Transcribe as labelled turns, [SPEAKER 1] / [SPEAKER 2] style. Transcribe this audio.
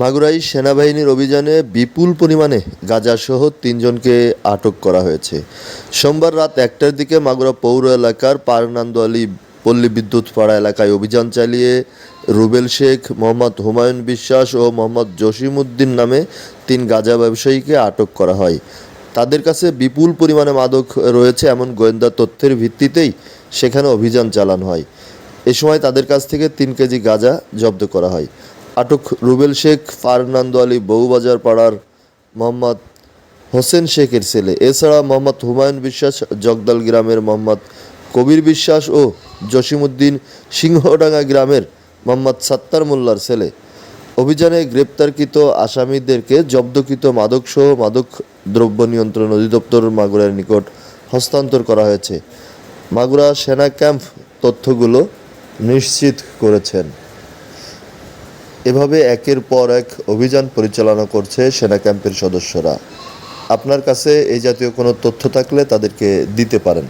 [SPEAKER 1] মাগুরাই সেনাবাহিনীর অভিযানে বিপুল পরিমাণে গাঁজাসহ তিনজনকে আটক করা হয়েছে। সোমবার রাত একটার দিকে মাগুরা পৌর এলাকার পারনান্দোয়ালি পল্লী বিদ্যুৎ পাড়া এলাকায় অভিযান চালিয়ে রুবেল শেখ, মোহাম্মদ হুমায়ুন বিশ্বাস ও মোহাম্মদ জসিম উদ্দিন নামে তিন গাঁজা ব্যবসায়ীকে আটক করা হয়। তাদের কাছে বিপুল পরিমাণে মাদক রয়েছে এমন গোয়েন্দা তথ্যের ভিত্তিতেই সেখানে অভিযান চালানো হয়। এ সময় তাদের কাছ থেকে তিন কেজি গাঁজা জব্দ করা হয়। আটক রুবেল শেখ, ফারনান্দো আলী, বউবাজার পাড়ার মোহাম্মদ হোসেন শেখের ছেলে। এছাড়া মোহাম্মদ হুমায়ুন বিশ্বাস, জগদাল গ্রামের মোহাম্মদ কবির বিশ্বাস ও জসিমউদ্দিন সিংহডাঙ্গা গ্রামের মোহাম্মদ সাত্তার মোল্লার ছেলে। অভিযানে গ্রেপ্তারকৃত আসামিদেরকে জব্দকৃত মাদকসহ মাদক দ্রব্য নিয়ন্ত্রণ অধিদপ্তর মাগুরার নিকট হস্তান্তর করা হয়েছে। মাগুরা সেনা ক্যাম্প তথ্যগুলো নিশ্চিত করেছেন। এভাবে একের পর এক অভিযান পরিচালনা করছে সেনা ক্যাম্পের সদস্যরা। আপনার কাছে এই জাতীয় কোনো তথ্য থাকলে তাদেরকে দিতে পারেন।